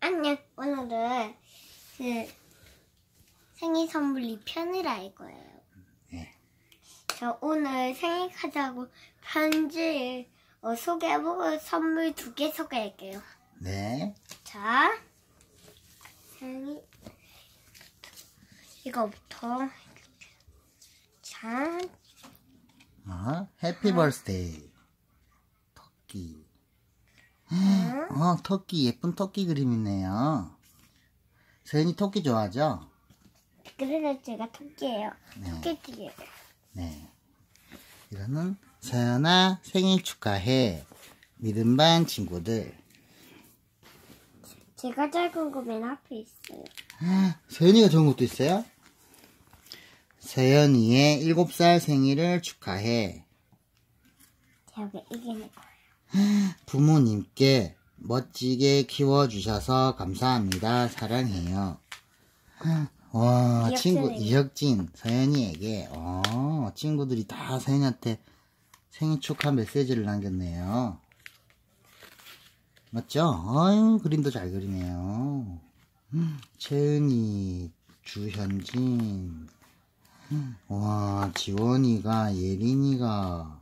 안녕. 오늘은 그 생일 선물 2편을 할 거예요. 네. 저 오늘 생일 카드하고 편지 어, 소개해보고 선물 두 개 소개할게요. 네. 자, 생일 이거부터 자, 어, 해피 버스데이. 토끼. 음, 어, 토끼, 예쁜 토끼 그림 있네요. 서연이 토끼 좋아하죠? 그래서 제가 토끼예요. 네. 토끼띠예요. 네. 이거는 서연아 생일 축하해. 믿음 반 친구들. 제가 작은 거 맨 앞에 있어요. 서연이가 좋은 것도 있어요? 서연이의 7살 생일을 축하해. 제가 이기는 거예요. 부모님께 멋지게 키워주셔서 감사합니다. 사랑해요. 와, 이혁진에게. 친구, 이혁진, 서연이에게, 어, 친구들이 다 서연이한테 생일 축하 메시지를 남겼네요. 맞죠? 아유, 그림도 잘 그리네요. 음, 채은이, 주현진, 음, 와, 지원이가, 예린이가,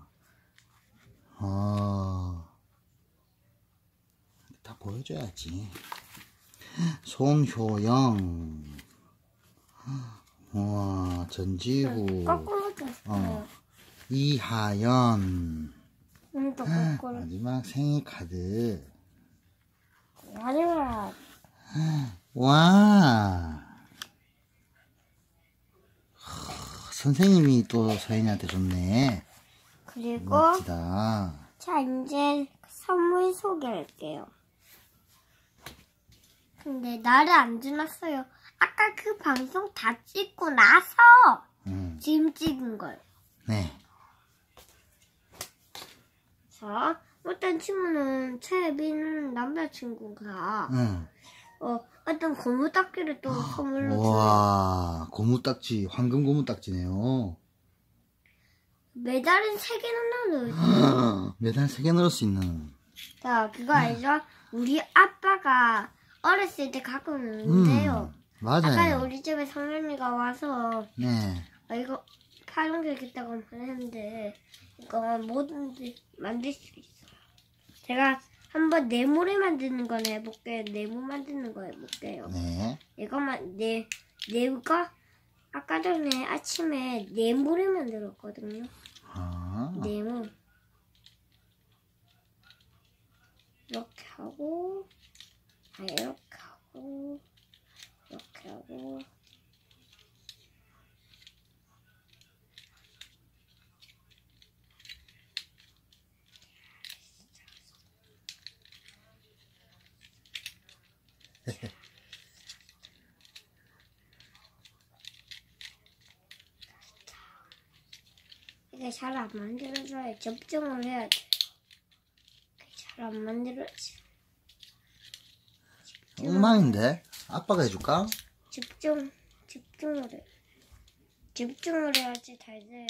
어, 다 보여줘야지. 손효영, 와, 전지후, 거꾸로. 어. 이하연, 거꾸로. 마지막 생일 카드. 마지막. 와. 하, 선생님이 또 서인이한테 줬네. 그리고, 멋지다. 자, 이제 선물 소개할게요. 근데 나를 안 지났어요. 아까 그 방송 다 찍고 나서 음, 지금 찍은 걸. 네. 자, 어떤 친구는 최빈 남자친구가 응. 어, 어떤 고무딱지를 또 선물로 주 와, 고무딱지, 황금 고무딱지네요. 메달은 세 개는 넣어요. 매달 3개 넣을 수 있는. 자, 그거 알죠? 우리 아빠가 어렸을 때 갖고 노는데요. 음, 아까 맞아요. 우리 집에 성현이가 와서 네. 아, 이거 파란색이다고 말했는데 이거 뭐든지 만들 수 있어요. 제가 한번 네모를 만드는 건 해볼게요. 네모 만드는 거 해볼게요. 네. 이거만 네 네모가 아까 전에 아침에 네모를 만들었거든요. 아, 네모. 이렇게 하고 아 이렇게 하고 이렇게 하고 이게 잘 안 만들어져요. 접종을 해야 돼요. 잘안 만들어지. 엉망인데? 아빠가 해줄까? 집중, 집중을 해. 집중을 해야지 잘 돼요.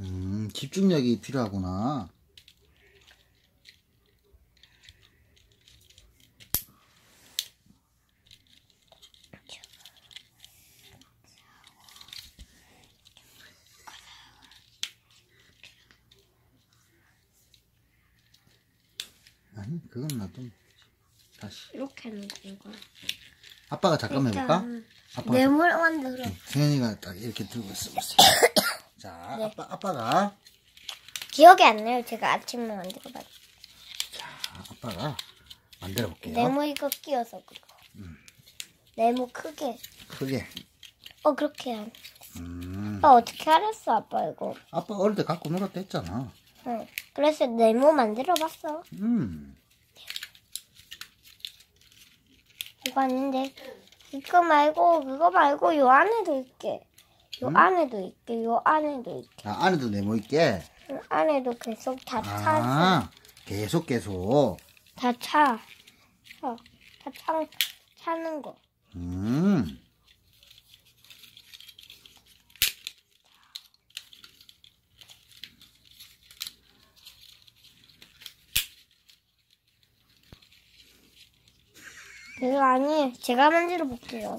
음, 집중력이 필요하구나. 아니, 그건 나도 다시. 이렇게 하는 건가? 아빠가 잠깐만 해볼까? 아빠가 네모를 만들어. 승현이가 딱 이렇게 들고 있어 보세요. 자, 네. 아빠, 아빠가, 기억이 안 나요. 제가 아침에 만들어봤. 자, 아빠가 만들어 볼게요. 네모 이거 끼워서 그거. 네모 크게. 크게. 어 그렇게 안. 음, 아빠 어떻게 알았어, 아빠 이거? 아빠 어릴 때 갖고 놀았다 했잖아. 응. 그래서 네모 만들어봤어. 음, 이거 아닌데. 이거 말고 그거 말고 요 안에도 있게. 요 안에도 있게. 요 안에도 있게. 아, 안에도 네모 있게. 요 안에도 계속 다 차서. 아, 계속 계속. 다 차. 어, 다 차, 차는 거. 음, 그 제가 아니 제가 만들어 볼게요.